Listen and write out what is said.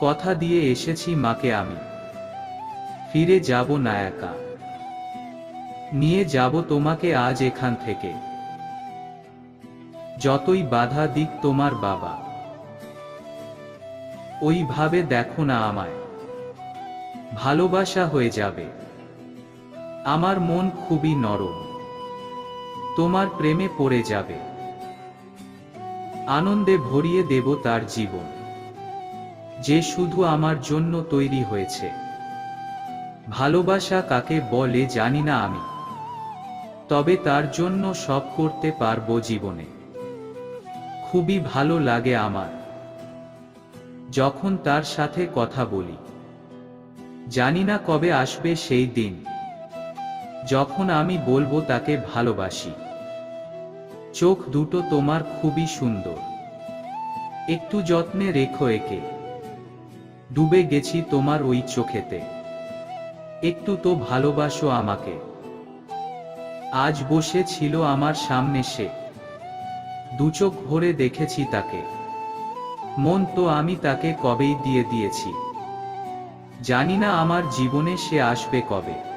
কথা দিয়ে এসেছি মাকে আমি। ফিরে যাব না একা। নিয়ে যাব তোমাকে আজ এখান থেকে। যতই বাধা দিক তোমার বাবা। ওইভাবে দেখো না আমায়। ভালোবাসা হয়ে যাবে। আমার মন খুবই নরম। তোমার প্রেমে পড়ে যাবে। আনন্দে ভরিয়ে দেব তার জীবন। যে শুধু আমার জন্য তৈরি হয়েছে। ভালোবাসা কাকে বলে জানি না আমি। তবে তার জন্য সব করতে পারব জীবনে। খুবই ভালো লাগে আমার। যখন তার সাথে কথা বলি। জানি না কবে আসবে সেই দিন। যখন আমি বলব তাকে ভালোবাসি। চোখ দুটো তোমার খুবই সুন্দর। একটু যত্নে রেখো একে। ডুবে গেছি তোমার ওই চোখেতে। একটু তো ভালোবাসো আমাকে। আজ বসে ছিল আমার সামনে সে। দুচোখ ভরে দেখেছি তাকে। মন তো আমি তাকে কবেই দিয়ে দিয়েছি। জানি না আমার জীবনে সে আসবে কবে।